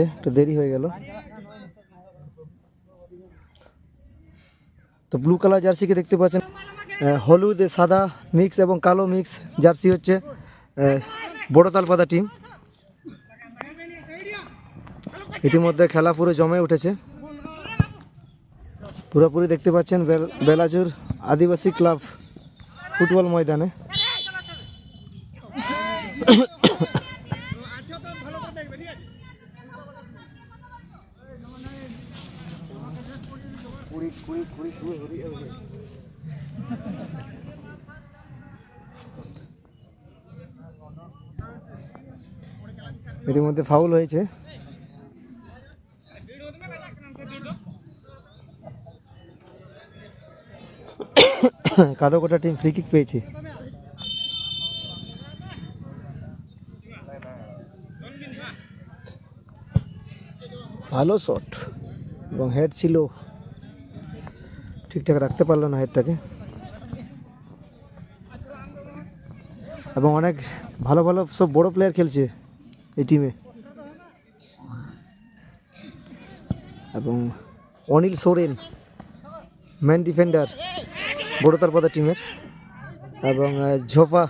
একটু দেরি হয়ে গেল। তো ব্লু কালার জার্সিকে দেখতে পাচ্ছেন? হলুদ, সাদা মিক্স এবং কালো মিক্স জার্সি হচ্ছে বড় তালপাতা টিম ইতিমধ্যে খেলা পুরো জমে উঠেছে। পুরোপুরি দেখতে পাচ্ছেন বেল- বেলাজুর আদিবাসী ক্লাব ফুটবল ময়দানে। ইতিমধ্যে ফাউল হয়েছে। কাদোকোটা টিম ফ্রি কিক পেয়েছে। ভালো শট এবং হেড ছিল ঠিকঠাক রাখতে পারল না হেডটাকে এবং অনেক ভালো ভালো সব বড় প্লেয়ার খেলছে এই টিমে এবং অনিল সোরেন ম্যান ডিফেন্ডার বড় তারপাতা টিমের এবং ঝোপা,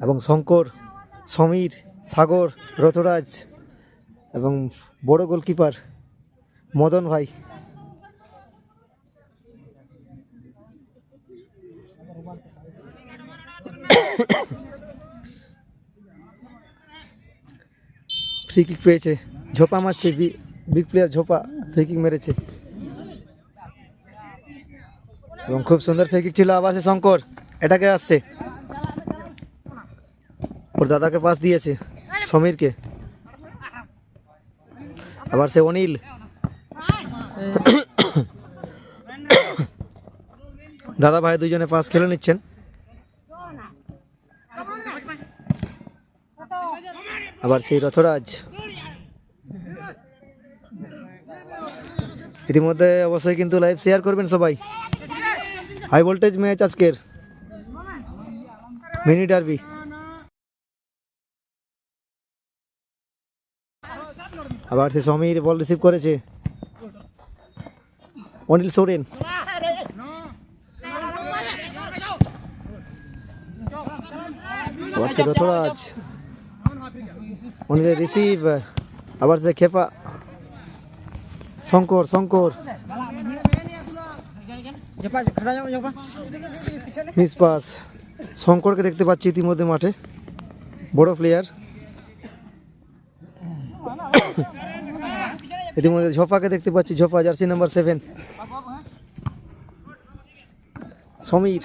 এবং শঙ্কর, সমীর, সাগর, রথরাজ, এবং বড় গোলকিপার মদন ভাই। ফ্রি কিক পেয়েছে। ঝোপা মারছে big player Jhopa free kick মেরেছে। এবং খুব সুন্দর ফ্রি কিক ছিল আবার সে শঙ্কর। এটাকে আসছে। ওর দাদাকে পাস দিয়েছে সমীরকে। আবার সে অনিল। দাদা ভাই দুজনে পাস খেলে নিচ্ছেন। আবার সেই রথরাজ। ইতিমধ্যে অবশ্যই কিন্তু লাইভ শেয়ার করবেন সবাই। হাই ভোল্টেজ ম্যাচ আজকের। মিনি ডার্বি আবার সে সমীর বল রিসিভ করেছে। অনিল সোরেন আবার সে রথরাজ অনিলের রিসিভ আবার সে খেপা শঙ্কর শঙ্কর মিস পাস শঙ্করকে দেখতে পাচ্ছি ইতিমধ্যে মাঠে বড় প্লেয়ার ইতিমধ্যে ঝোপাকে দেখতে পাচ্ছি, Jhopa, jersey number seven. Samir.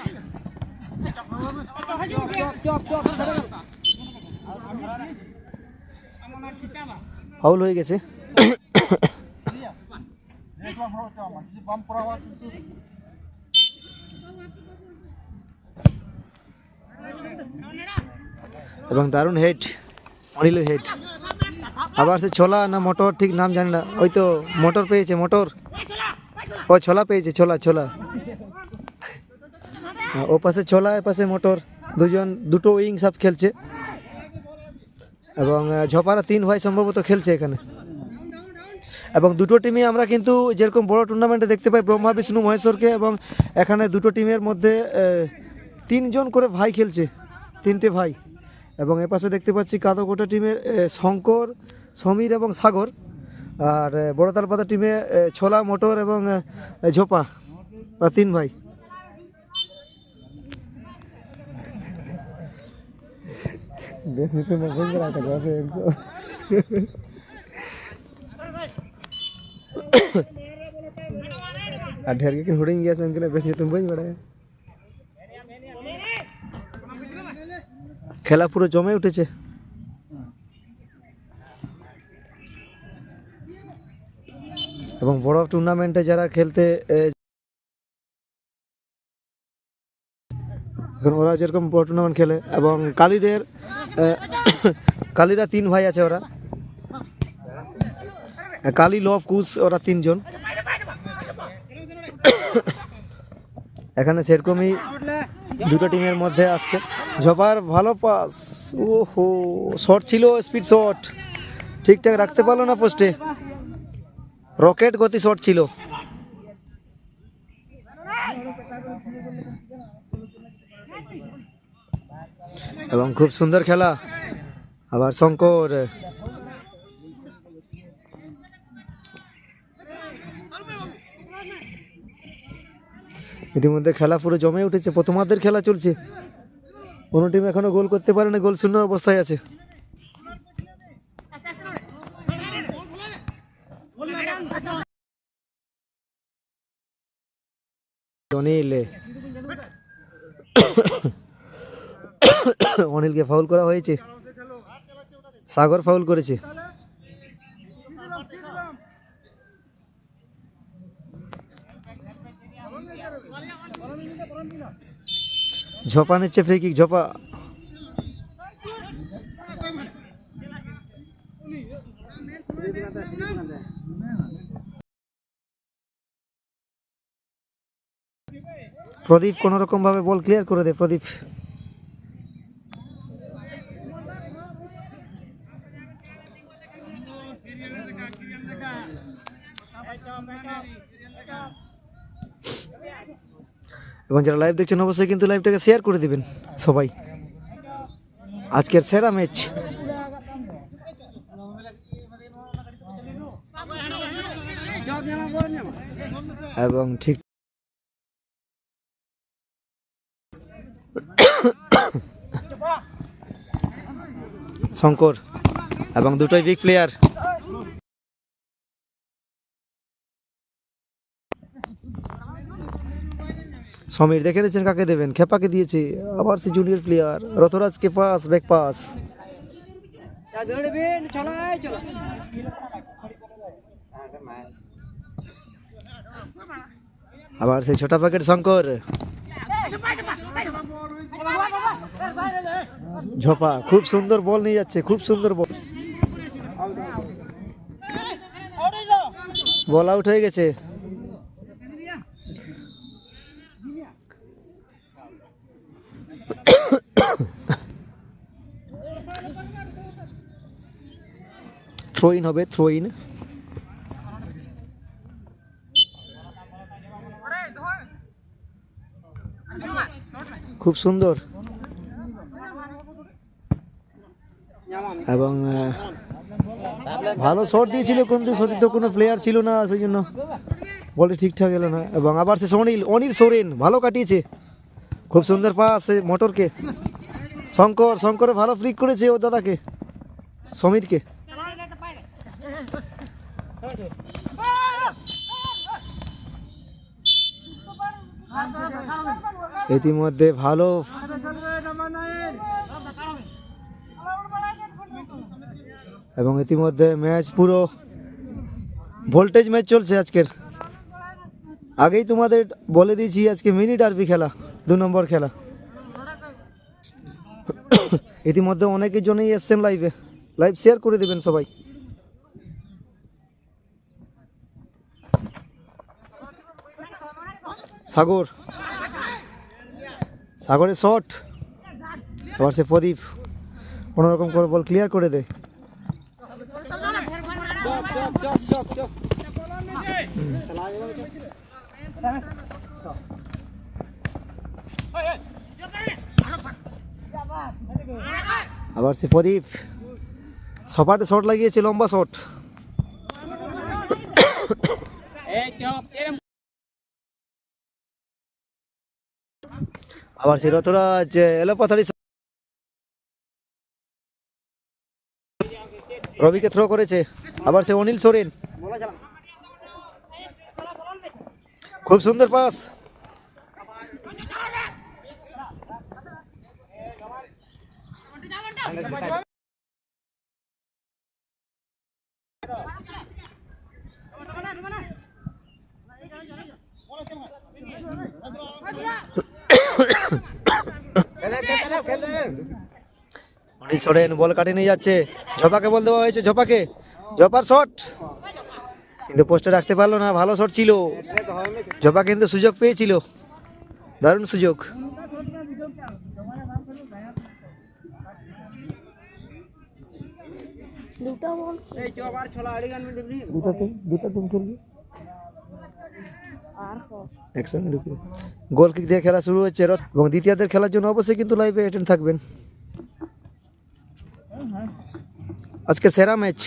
Foul হয়ে গেছে। এবং দারুণ হেড অনিলের হেড আবার সে ছোলা না মোটর ঠিক নাম জানি না। ওই তো মোটর পেয়েছে মোটর। ও ছোলা পেয়েছে ছোলা ছোলা। হ্যাঁ, ও পাশে ছোলা এ পাশে মোটর। দুজন দুটো উইং সব খেলছে। এবং ঝপারা তিন ভাই সম্ভবত খেলছে এখানে। এবং দুটো টিমে আমরা কিন্তু যেরকম বড় টুর্নামেন্টে দেখতে পাই ব্রহ্মা বিষ্ণু মহেশ্বরকে এবং এখানে দুটো টিমের মধ্যে তিনজন করে ভাই খেলছে তিনটে ভাই। এবং এপাশে দেখতে পাচ্ছি কাদোকোটা টিমের শঙ্কর সমীর এবং সাগর আর বড়তাল পাতা টিমে ছোলা মোটর এবং ঝোপা তিন ভাই। আর ঢের কে হুড়িং গিয়েছে আমি কিনা বেশি তুমি বই বেড়ায়। খেলা পুরো জমে উঠেছে। এবং বড় টুর্নামেন্টে যারা খেলতে এখন ওরা যেরকম বড় টুর্নামেন্ট খেলে, এবং কালীদের কালীরা তিন ভাই আছে ওরা। কালী লভ কুশ, ওরা তিনজন। এখানে সেরকমই দুটো টিমের মধ্যে আসছে। ঝপার ভালো পাস ওহো শট ছিল স্পিড শট ঠিকঠাক রাখতে পারল না পোস্টে রকেট গতি শট ছিল। এবং খুব সুন্দর খেলা। আবার শঙ্কর। ইতিমধ্যে খেলা পুরো জমে উঠেছে। প্রথমার্ধের খেলা চলছে। কোনো টিম এখনও গোল করতে পারেনি, গোল শূন্য অবস্থায় আছে। অনিল। অনিলকে ফাউল করা হয়েছে। সাগর ফাউল করেছে। ঝোপা নিচ্ছে ফ্রি কিক ঝোপা। রকম ভাবে বল ক্লিয়ার করে দে, প্রদীপ। এবং যারা লাইভ দেখছেন, অবশ্যই কিন্তু লাইভটাকে শেয়ার করে দিবেন সবাই। আজকের সেরা ম্যাচ এবং ঠিক শঙ্কর এবং দুটোই বিগ প্লেয়ার সমীর, দেখে নিয়েছেন কাকে দেবেন? খেপাকে দিয়েছে আবার সে জুনিয়র প্লেয়ার রথরাজকে পাস ব্যাক পাস আবার সেই ছোটা প্যাকেট শঙ্কর। ঝোপা, খুব সুন্দর বল নিয়ে যাচ্ছে, খুব সুন্দর বল। বল আউট হয়ে গেছে। থ্রো ইন হবে থ্রো খুব সুন্দর। এবং ভালো শট দিয়েছিল কিন্তু সতীর্থ কোনো প্লেয়ার ছিল না, সেই জন্য বলে ঠিকঠাক এলো না। এবং আবার সে অনিল অনিল সোরেন ভালো কাটিয়েছে। খুব সুন্দর পাস মোটরকে শঙ্কর, শঙ্করে ভালো ফ্লিক করেছে ও দাদাকে, সমীরকে। ইতিমধ্যে ভালো এবং ইতিমধ্যে ম্যাচ পুরো ভোল্টেজ ম্যাচ চলছে আজকের। আগেই তোমাদের বলে দিয়েছি আজকে মিনি ডার্বি খেলা, দু নম্বর খেলা। ইতিমধ্যে অনেকের জন্যই এসছেন লাইভে লাইভ শেয়ার করে দেবেন সবাই। সাগর সাগরের শট। আবার সে প্রদীপ কোনোরকম করে বল ক্লিয়ার করে দে। আবার সে প্রদীপ সপাটে শট লাগিয়েছে, লম্বা শট। আবার সে রতরাজ এলো পাথারি রবিকে থ্রো করেছে। আবার সে অনিল সোরেন। খুব সুন্দর পাস অনিল সোরেন বল কাটিয়ে নিয়ে যাচ্ছে। ঝপাকে বল দেওয়া হয়েছে ঝপাকে। ঝপার শট। কিন্তু পোস্টে রাখতে পারল না ভালো শট ছিল। ঝপা কিন্তু সুযোগ পেয়েছিল। দারুণ সুযোগ। দুটো বল। দুটো দুটো টিম খেলবি। গোল কিক দিয়ে খেলা শুরু হচ্ছে এবং দ্বিতীয়ার্ধের খেলার জন্য অবশ্যই কিন্তু লাইভে অ্যাটেন্ড থাকবেন। আজকে সেরা ম্যাচ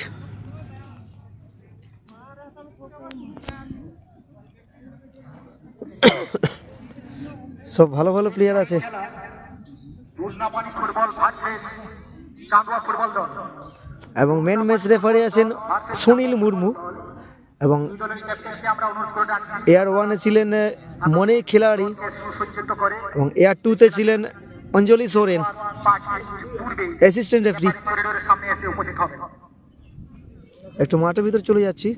সব ভালো ভালো প্লেয়ার আছে। এবং মেন ম্যাচ রেফারি আছেন সুনীল মুর্মু। এবং এয়ার ওয়ানে ছিলেন মনে খিলাড়ি এবং এয়ার টুতে ছিলেন অঞ্জলি সোরেন অ্যাসিস্ট্যান্ট রেফারি একটু মাঠের ভিতর চলে যাচ্ছি।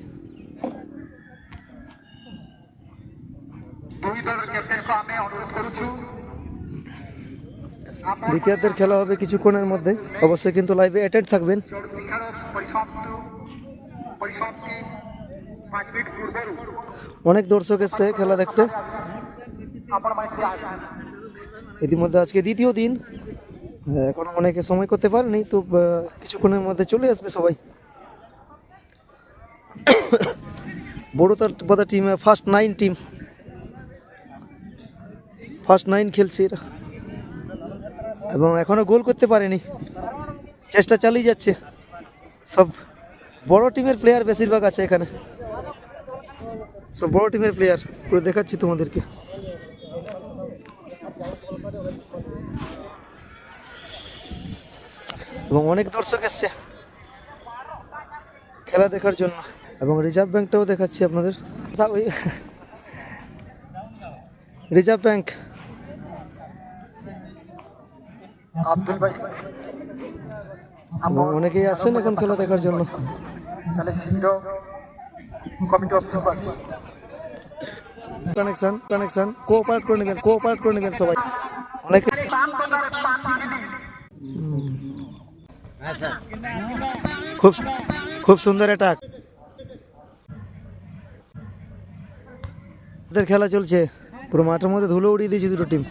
দ্বিতীয়ার্ধের খেলা হবে কিছুক্ষণের মধ্যে। অবশ্যই কিন্তু লাইভে অ্যাটেন্ড থাকবেন। অনেক দর্শক এসছে খেলা দেখতে। ইতিমধ্যে আজকে দ্বিতীয় দিন। এখনও অনেকে সময় করতে পারেনি, তো কিছুক্ষণের মধ্যে চলে আসবে সবাই। বড় তার বাদা team first nine team first nine খেলছে এরা। এবং এখনও গোল করতে পারেনি। চেষ্টা চালিয়ে যাচ্ছে। সব বড় টিমের প্লেয়ার বেশিরভাগ আছে এখানে। সব বড় টিমের প্লেয়ার পুরো দেখাচ্ছি তোমাদেরকে। এবং অনেক দর্শক এসছে খেলা দেখার জন্য। এবং রিজার্ভ ব্যাংকটাও দেখাচ্ছি আপনাদের। রিজার্ভ ব্যাংক এবং অনেকেই আসছেন এখন খেলা দেখার জন্য। কমিটি অফিস আছে কানেকশন কানেকশন কোঅপারেট করে নেবেন কোঅপারেট করে নেবেন সবাই। অনেকে খুব খুব সুন্দর অ্যাটাক ওদের খেলা চলছে। পুরো মাঠের মধ্যে ধুলো উড়িয়ে দিয়েছে দুটো টিম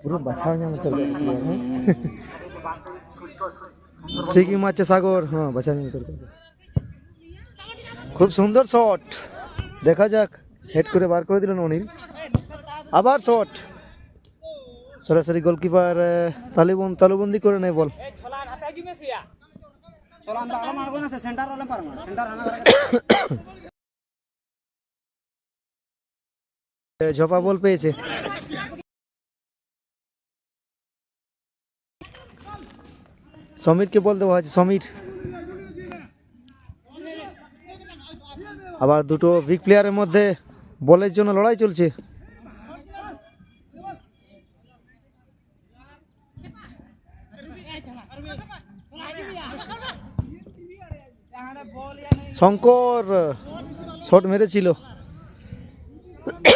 পুরো বাছা মতো ঠিকই মারছে সাগর হ্যাঁ বাছা মতো খুব সুন্দর শট দেখা যাক হেড করে বার করে দিলেন অনিল আবার শট সরাসরি গোলকিপার তালিবন তালুবন্দি করে নেয় বল ঝপা বল পেয়েছে। সমীরকে বল দেওয়া হয়েছে, সমীর। আবার দুটো বিগ প্লেয়ারের মধ্যে বলের জন্য লড়াই চলছে। শঙ্কর শট মেরেছিল।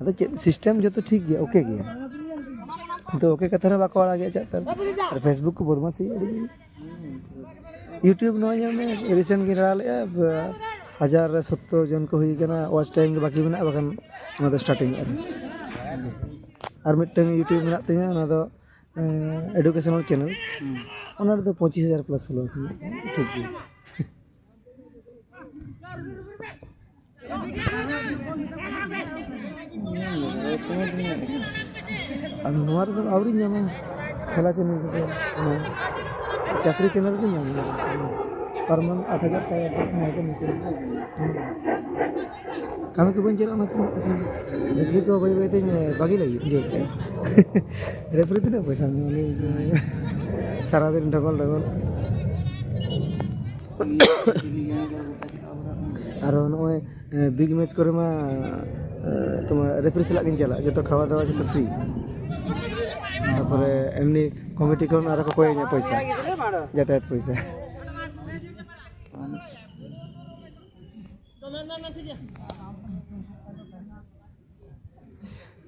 अद सिसटेम जो ठीक है ओके तो ओके कथर बाड़ा गया चाहे फेसबुक को बड़ मस यूट्यूब नोए रिसेंट गड़ा लगे हज़ार सत्तर जन को वाच टाइम बाकी मे बात स्टार्टिंग यूट्यूब मेना एडुकेशनल चैनल पचिस हज़ार प्लस फलोअर्स ठीक है। ಅದು ಹೂವಾರ ಅವ್ರಿಗೆ ಜ್ಞಾನ খেলা চ্যানেল থেকে চাকরি চ্যানেলকে জ্ঞান পার মান্থ আট হাজার সাড়ে আট হাজার নয় হাজার নিতে আমি কি বলছি না তুমি রেফারি তো বই বইতে বাকি লাগি রেফারি দিলে পয়সা আমি সারাদিন ঢকল ঢকল আর নয় বিগ ম্যাচ করে মা তোমার রেফারি সালাক কিন চালা যত খাওয়া দাওয়া যত ফ্রি তারপরে এমনি কমিটি কোন আর কই না পয়সা যাতায়াত পয়সা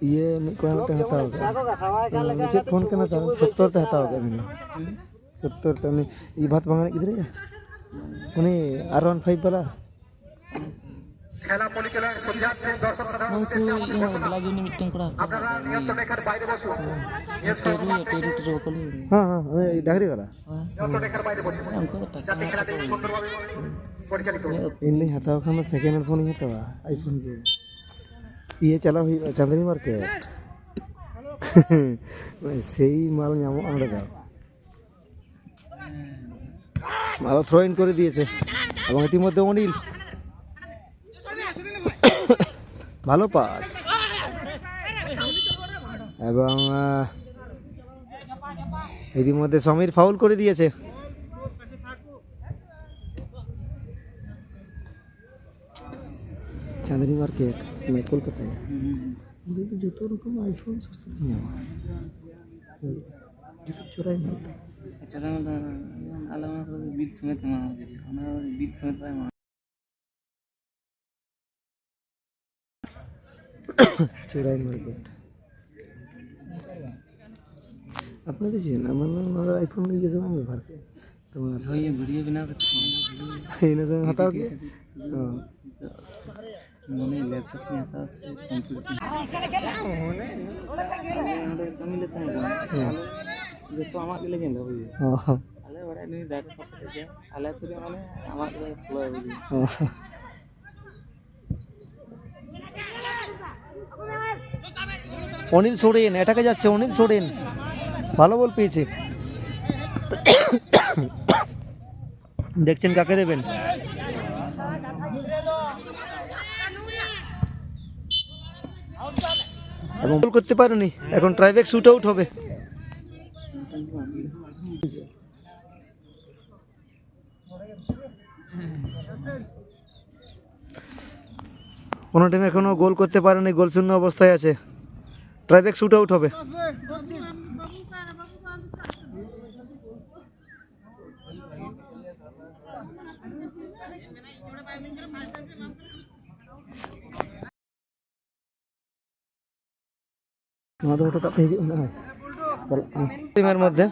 ये कोई मत हता होगा मुझे फोन करना था सत्तर ते हता होगा मैंने सत्तर ते उन्हें ये बात मांगने किधर है उन्हें आर वन फाइव वाला ᱤᱧᱫᱩᱧ ᱦᱟᱛᱟᱣ ᱠᱷᱟᱱ ᱫᱚ ᱥᱮᱠᱮᱱᱰ ᱦᱮᱱᱰ ᱯᱷᱳᱱᱤᱧ ᱦᱟᱛᱟᱣᱟ ᱟᱭᱯᱷᱳᱱ ᱜᱮ ᱤᱭᱟᱹ ᱪᱟᱞᱟᱣ ᱦᱩᱭᱩᱜᱼᱟ ᱪᱟᱸᱫᱽᱱᱤ ᱢᱟᱨᱠᱮᱴ সেই মাল ᱧᱟᱢᱚᱜᱼᱟ ᱚᱸᱰে ᱫᱚ মাল থ্রো ইন করে দিয়েছে এবং ইতিমধ্যে অনিল ভালো পাস এবং ইতিমধ্যে সমীর ফাউল করে দিয়েছে চাঁদনি মার্কেট মানে কলকাতায় যত রকম আইফোন সস্তা বিল সমেত সমেত চোরাই মার্কেট আপনি দেখছেন আমার আমার আইফোন নিয়ে গেছে আমি ব্যবহার করি। তোমার হই ভিডিও বিনা করতে এই না তুমি হাতাও কি হ্যাঁ। মনে ল্যাপটপ নিয়ে আসা কম্পিউটার কমি লেতা হ্যাঁ যত আমার দিলে কেন হবে হ্যাঁ। আলে বড় নি দাঁড়ে পাশে যা আলে তুই মানে আমার দিলে ফ্লো হবে। হ্যাঁ অনিল সোরেন, এটাকে যাচ্ছে অনিল সোরেন। ভালো বল পেয়েছে। দেখছেন কাকে দেবেন? এবং গোল করতে পারেনি। এখন ট্রাইব্যাক শুট আউট হবে। কোনো টিম এখনও গোল করতে পারেনি গোল শূন্য অবস্থায় আছে। ট্রাইব্যাক শুট আউট হবে। টিমের মধ্যে।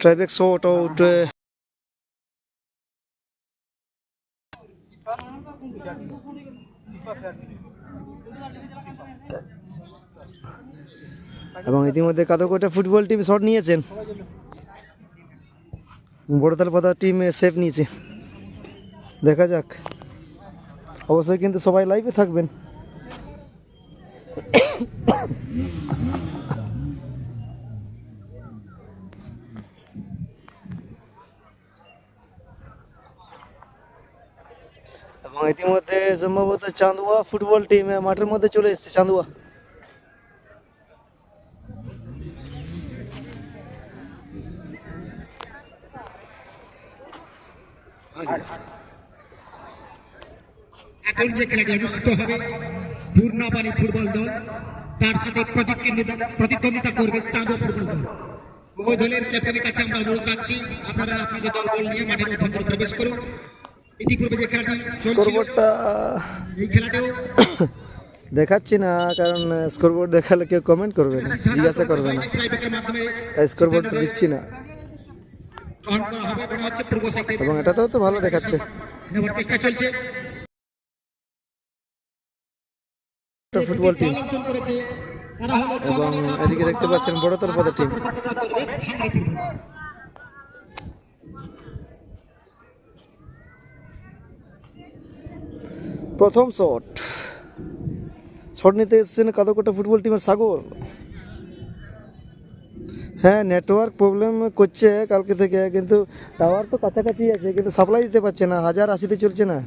ট্রাইবেক শো আউট এবং ইতিমধ্যে কাদকোটা ফুটবল টিম শট নিয়েছেন? বড়তাল পাতা টিম সেফ নিয়েছে। দেখা যাক। অবশ্যই কিন্তু সবাই লাইভে থাকবেন। এবং ইতিমধ্যে সম্ভবত চান্দুয়া ফুটবল টিম মাঠের মধ্যে চলে এসেছে চান্দুয়া এখন যে খেলাটি অনুষ্ঠিত হবে ফুটবল দল, তার সাথে প্রতিদ্বন্দ্বিতা করবে চাঁদো ফুটবল দল। উভয় দলের ক্যাপ্টেনের কাছে আমরা অনুরোধ রাখছি, আপনারা আপনাদের দল বল নিয়ে মাঠের অভ্যন্তরে প্রবেশ করুন। স্কোরবোর্ডটা দেখাচ্ছি না কারণ স্কোরবোর্ড দেখালে কেউ কমেন্ট করবে না জিজ্ঞাসা করবে না। স্কোরবোর্ডটা দিচ্ছি না। এবং এটাতেও তো ভালো দেখাচ্ছে। ফুটবল টিম এবং এদিকে দেখতে পাচ্ছেন বড়তর পদের টিম প্রথম শট শট নিতে এসেছেন কাদকোটা ফুটবল টিমের সাগর হ্যাঁ নেটওয়ার্ক প্রবলেম করছে কালকে থেকে কিন্তু টাওয়ার তো কাছাকাছি আছে কিন্তু সাপ্লাই দিতে পারছে না হাজার আশিতে চলছে না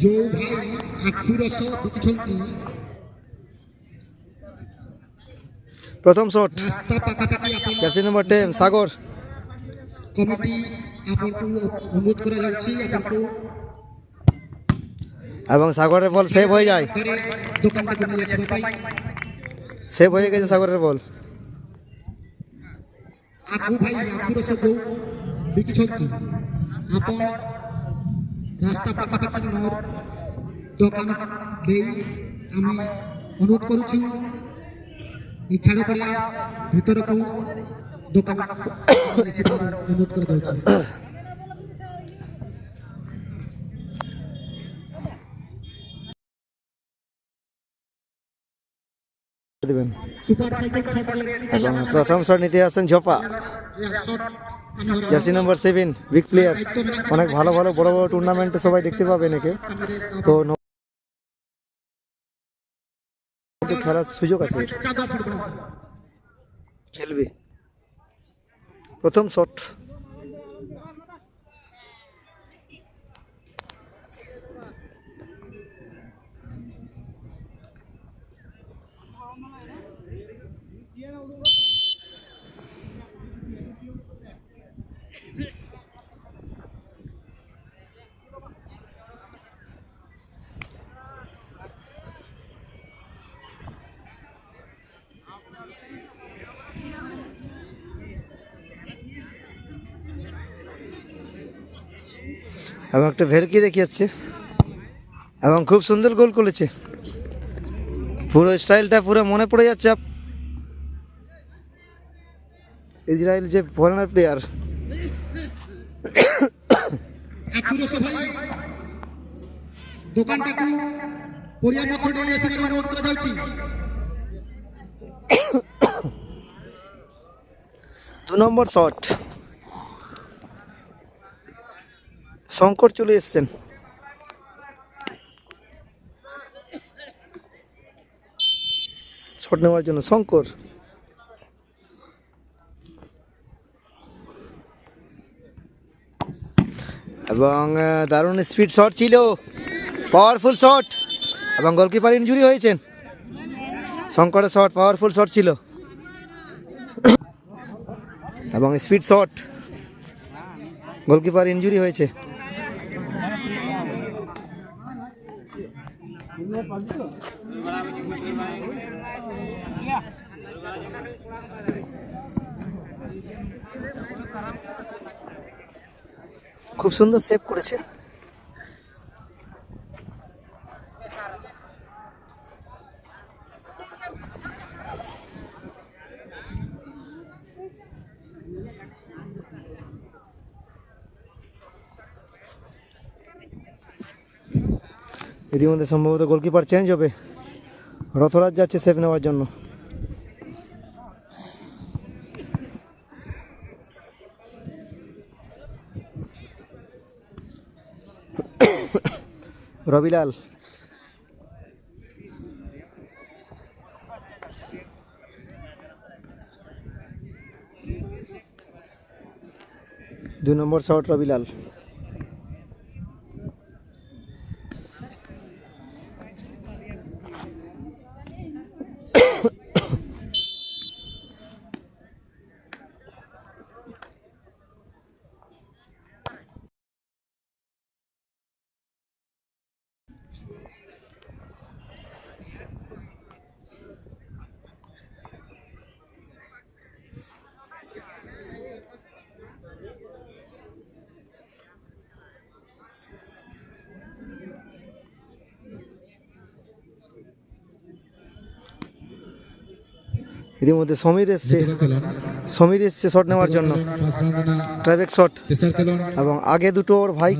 ଯୋଉ ଭାଇ ଆଖୁ ରସ ବିକୁଛନ୍ତି প্রথম শট ରାସ୍ତା ପାଖାପାଖି ଆପଣ জার্সি এবং সাগরের বল সেভ হয়ে যায়। সেভ হয়ে গেছে সাগরের বল। রাস্তা পাখাপাখি মোর দোকান আমি অনুরোধ করছি এই খেলা পড়িয়া ভিতরকু প্রথম শট নিতে আসেন Jhopa jersey number seven big player অনেক ভালো ভালো বড় বড় টুর্নামেন্টে সবাই দেখতে পাবে একে। তো খেলার সুযোগ আছে। খেলবে। প্রথম শট। এবং একটা ভেলকি দেখিয়েছে এবং খুব সুন্দর গোল করেছে। পুরো স্টাইলটা পুরো মনে পড়ে যাচ্ছে ইসরায়েল যে ফরেনার প্লেয়ার দু নম্বর শট। শঙ্কর চলে এসছেন। শট নেওয়ার জন্য শঙ্কর। এবং দারুণ স্পিড শট ছিল। পাওয়ারফুল শট এবং গোলকিপার ইনজুরি হয়েছেন। শঙ্করের শট পাওয়ারফুল শট ছিল। এবং স্পিড শট গোলকিপার ইনজুরি হয়েছে। খুব সুন্দর সেভ করেছে। ইতিমধ্যে সম্ভবত গোলকিপার চেঞ্জ হবে। রথরাজ যাচ্ছে সেভ নেওয়ার জন্য। রবিলাল। দুই নম্বর শট রবিলাল। ইতিমধ্যে সমীর এসছে। সমীর এসছে শট নেওয়ার জন্য। ট্রাফিক শট এবং আগে দুটো ওর ভাই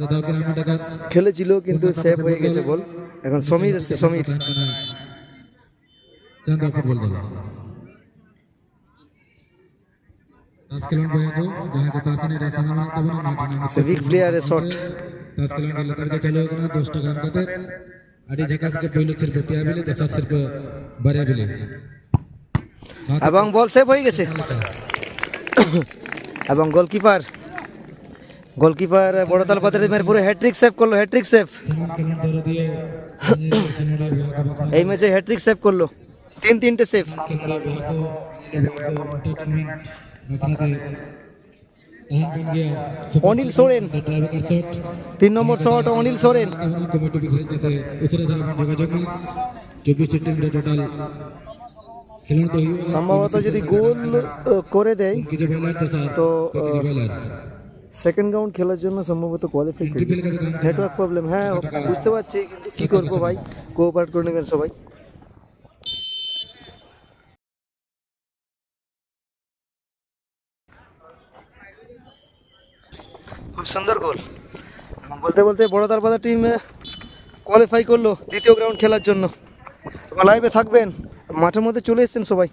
খেলেছিল কিন্তু সেভ হয়ে গেছে বল। এখন সমীর এসছে সমীর। বিগ প্লেয়ারের শট ಚಾಲೋ ದೋಸ್ತ ಗಂಟೆ ಅಡಿ এবং বল সেভ হয়ে গেছে। এবং গোলকিপার গোলকিপার বড়তাল পাতারিমের পুরো হ্যাট্রিক সেভ করল হ্যাট্রিক সেভ এই ম্যাচে হ্যাট্রিক সেভ করল। তিন তিনটে সেভ অনিল সোরেন। তিন নম্বর শট অনিল সোরেন। সম্ভবত যদি গোল করে দেয় তো সেকেন্ড রাউন্ড খেলার জন্য সম্ভবত কোয়ালিফাই করি নেটওয়ার্ক প্রবলেম হ্যাঁ বুঝতে পারছি কিন্তু কী করব ভাই? কোঅপারেট করে নেবেন সবাই। খুব সুন্দর গোল বলতে বলতে বড় দারবাদা টিম কোয়ালিফাই করল দ্বিতীয় গ্রাউন্ড খেলার জন্য। লাইভে থাকবেন। মাঠের মধ্যে চলে এসেছেন সবাই?